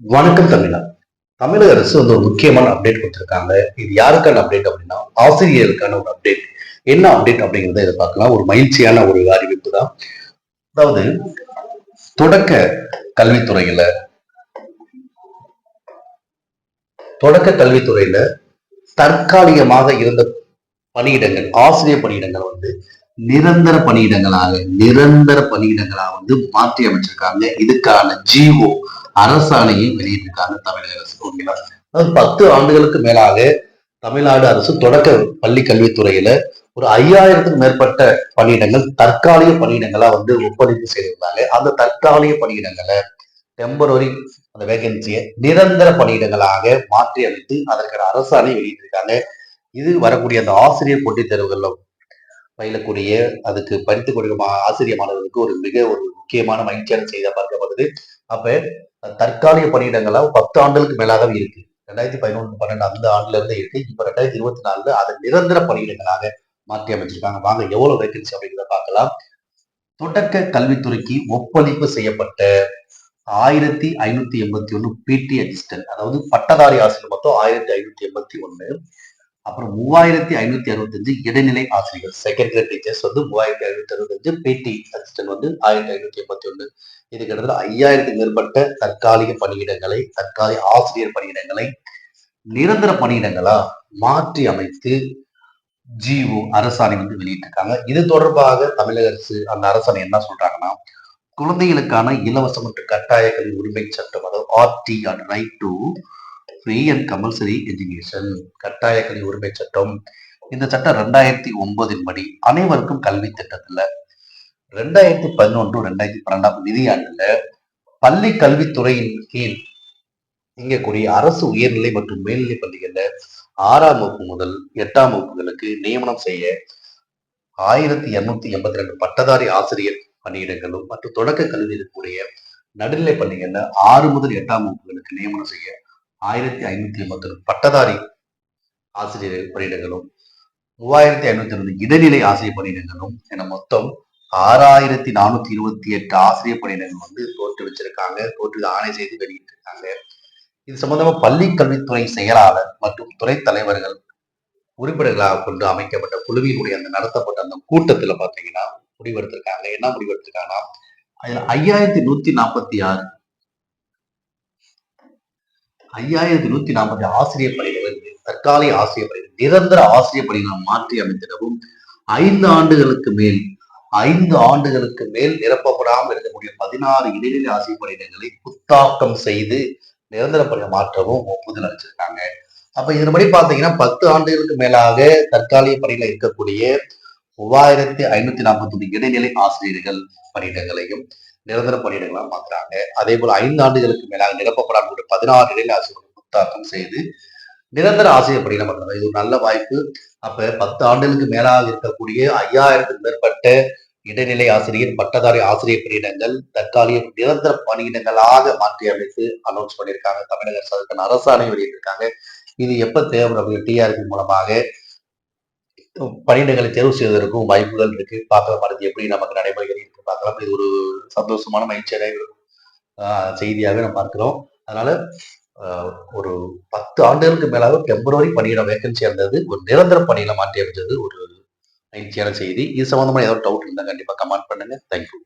வணக்கம் தமிழா. தமிழக அரசு வந்து ஒரு முக்கியமான அப்டேட் கொடுத்திருக்காங்க. இது யாருக்கான அப்டேட் அப்படின்னா ஆசிரியருக்கான ஒரு அப்டேட் என்ன அப்டேட் அப்படிங்கறத இதை பார்க்கலாம். ஒரு மகிழ்ச்சியான ஒரு அறிவிப்பு தான். அதாவது தொடக்க கல்வித்துறையில தொடக்க கல்வித்துறையில தற்காலிகமாக இருந்த பணியிடங்கள் ஆசிரியர் பணியிடங்கள் வந்து நிரந்தர பணியிடங்களாக நிரந்தர பணியிடங்களாக வந்து மாற்றி அமைச்சிருக்காங்க. இதுக்கான ஜிஓ அரசாணையை வெளியிட்டிருக்காங்க தமிழக அரசு. ஓகேங்களா அதாவது பத்து ஆண்டுகளுக்கு மேலாக தமிழ்நாடு அரசு தொடக்க பள்ளி கல்வித்துறையில ஒரு ஐயாயிரத்துக்கு மேற்பட்ட பணியிடங்கள் தற்காலிக பணியிடங்களா வந்து ஒப்படைப்பு செய்திருந்தாங்க. அந்த தற்காலிக பணியிடங்களை டெம்பரரி அந்த வேகன்சியை நிரந்தர பணியிடங்களாக மாற்றி அமைத்து அதற்கான அரசாணை வெளியிட்டிருக்காங்க. இது வரக்கூடிய அந்த ஆசிரியர் போட்டித் தேர்வுகள்ல பயிலக்கூடிய அதுக்கு படித்துக் கொடுக்கும் ஆசிரியர் மாணவர்களுக்கு ஒரு மிக ஒரு முக்கியமான மகிழ்ச்சியான செய்தியாக பார்க்கப்படுது அப்ப தற்காலிக பணியிடங்களா பத்து ஆண்டுகளுக்கு மேலாகவே இருக்கு. ரெண்டாயிரத்தி பதினொன்று பன்னெண்டு அந்த ஆண்டுல இருந்தே இருக்கு. இப்ப ரெண்டாயிரத்தி இருபத்தி நாலுல அதை நிரந்தர பணியிடங்களாக மாற்றி அமைச்சிருக்காங்க. வாங்க எவ்வளவு வேகன்சி அப்படிங்கிறத பார்க்கலாம். தொடக்க கல்வித்துறைக்கு ஒப்பளிப்பு செய்யப்பட்ட ஆயிரத்தி ஐநூத்தி எண்பத்தி ஒண்ணு பிடி அசிஸ்டன்ட் அதாவது பட்டதாரி ஆசிரியர் மொத்தம் ஆயிரத்தி ஐநூத்தி எண்பத்தி ஒண்ணு அப்புறம் மூவாயிரத்தி ஐநூத்தி அறுபத்தஞ்சு இடைநிலை ஆசிரியர்கள் செகண்ட் கிரேட் டீச்சர்ஸ் வந்து மூவாயிரத்தி ஐநூத்தி அறுபத்தஞ்சு பிடி அசிஸ்டன்ட் வந்து ஆயிரத்தி ஐநூத்தி எண்பத்தி ஒண்ணு இது கிட்டத்தட்ட ஐயாயிரத்துக்கு மேற்பட்ட தற்காலிக பணியிடங்களை தற்காலிக ஆசிரியர் பணியிடங்களை நிரந்தர பணியிடங்களா மாற்றி அமைத்து ஜிஓ அரசாணை வந்து வெளியிட்டிருக்காங்க. இது தொடர்பாக தமிழக அரசு அந்த அரசாணை என்ன சொல்றாங்கன்னா குழந்தைகளுக்கான இலவச மற்றும் கட்டாய கல்வி உரிமை சட்டம் அதாவது RT and right to free and compulsory education கட்டாய கல்வி உரிமை சட்டம். இந்த சட்டம் ரெண்டாயிரத்தி ஒன்பதின் படி அனைவருக்கும் கல்வி திட்டத்துல ரெண்டாயிரத்தி பதினொன்று ரெண்டாயிரத்தி பன்னெண்டாம் நிதியாண்டுல பள்ளி கல்வித்துறையின் கீழ் இயங்கக்கூடிய அரசு உயர்நிலை மற்றும் மேல்நிலை பள்ளிகள்ல ஆறாம் வகுப்பு முதல் எட்டாம் வகுப்புகளுக்கு நியமனம் செய்ய ஆயிரத்தி இருநூத்தி எண்பத்தி ரெண்டு பட்டதாரி ஆசிரியர் பணியிடங்களும் மற்றும் தொடக்க கல்வி இருக்கக்கூடிய நடுநிலை பள்ளிகள்ல ஆறு முதல் எட்டாம் வகுப்புகளுக்கு நியமனம் செய்ய ஆயிரத்தி ஐநூத்தி எண்பத்தி ரெண்டு பட்டதாரி ஆசிரியர் பணியிடங்களும் மூவாயிரத்தி ஐநூத்தி ரெண்டு இடைநிலை ஆசிரியர் பணியிடங்களும் என மொத்தம் ஆறாயிரத்தி நானூத்தி இருபத்தி எட்டு ஆசிரியர் பணியிடங்கள் வந்து தோற்று வச்சிருக்காங்க. தோற்று ஆணை செய்து வெளியிட்டிருக்காங்க இது சம்பந்தமா பள்ளி கல்வித்துறை செயலாளர் மற்றும் துறை தலைவர்கள் உறுப்பினர்களாக கொண்டு அமைக்கப்பட்ட குழுவினுடைய அந்த நடத்தப்பட்ட அந்த கூட்டத்துல பாத்தீங்கன்னா முடிவெடுத்திருக்காங்க. என்ன முடிவெடுத்திருக்காங்கன்னா அதுல ஐயாயிரத்தி நூத்தி நாற்பத்தி ஆறு ஐயாயிரத்தி நூத்தி நாற்பத்தி ஆசிரியர் பணிகள் தற்காலிக ஆசிரியர் பணிகள் நிரந்தர ஆசிரியர் பணிகளை மாற்றி அமைத்திடவும் ஐந்து ஆண்டுகளுக்கு மேல் ஐந்து ஆண்டுகளுக்கு மேல் நிரப்பப்படாமல் இருக்கக்கூடிய பதினாறு இடைநிலை ஆசிரியர் பணியிடங்களை புத்தாக்கம் செய்து நிரந்தர பணிய மாற்றவும் ஒப்புதல் அளிச்சிருக்காங்க. அப்ப இதன்படி பாத்தீங்கன்னா பத்து ஆண்டுகளுக்கு மேலாக தற்காலிக பணியில இருக்கக்கூடிய மூவாயிரத்தி ஐநூத்தி நாற்பத்தி ஒன்று இடைநிலை ஆசிரியர்கள் பணியிடங்களையும் நிரந்தர பணியிடங்களா மாத்துறாங்க அதே போல ஐந்து ஆண்டுகளுக்கு மேலாக நிரப்பப்படாமல் பதினாறு இடைநிலை ஆசிரியர்கள் புத்தாக்கம் செய்து நிரந்தர ஆசிரியர் பணியில மாற்றாங்க இது ஒரு நல்ல வாய்ப்பு. அப்ப பத்து ஆண்டுகளுக்கு மேலாக இருக்கக்கூடிய ஐயாயிரத்துக்கு மேற்பட்ட இடைநிலை ஆசிரியர் பட்டதாரி ஆசிரியர் பணியிடங்கள் தற்காலிக நிரந்தர பணியிடங்களாக மாற்றி அமைத்து அனௌன்ஸ் பண்ணியிருக்காங்க. தமிழக அரசு அதுக்கான அரசாணை வெளியிட்டிருக்காங்க. இது எப்ப தேவை அப்படின்னு டிஆர்பி மூலமாக பணியிடங்களை தேர்வு செய்வதற்கும் வாய்ப்புகள் இருக்கு. பார்க்கலாம். அது எப்படி நமக்கு நடைமுறைகள் இருக்கு பார்க்கலாம். இது ஒரு சந்தோஷமான மகிழ்ச்சியான செய்தியாக நம்ம பார்க்கிறோம். அதனால ஒரு பத்து ஆண்டுகளுக்கு மேலாக டெம்பரரி பணியிட வேகன்சி இருந்தது ஒரு நிரந்தர பணியில மாற்றி அமைச்சது ஒரு மகிழ்ச்சியான செய்தி. இது சம்பந்தமா ஏதாவது டவுட் இருந்தால் கண்டிப்பா கமெண்ட் பண்ணுங்க. தேங்க்யூ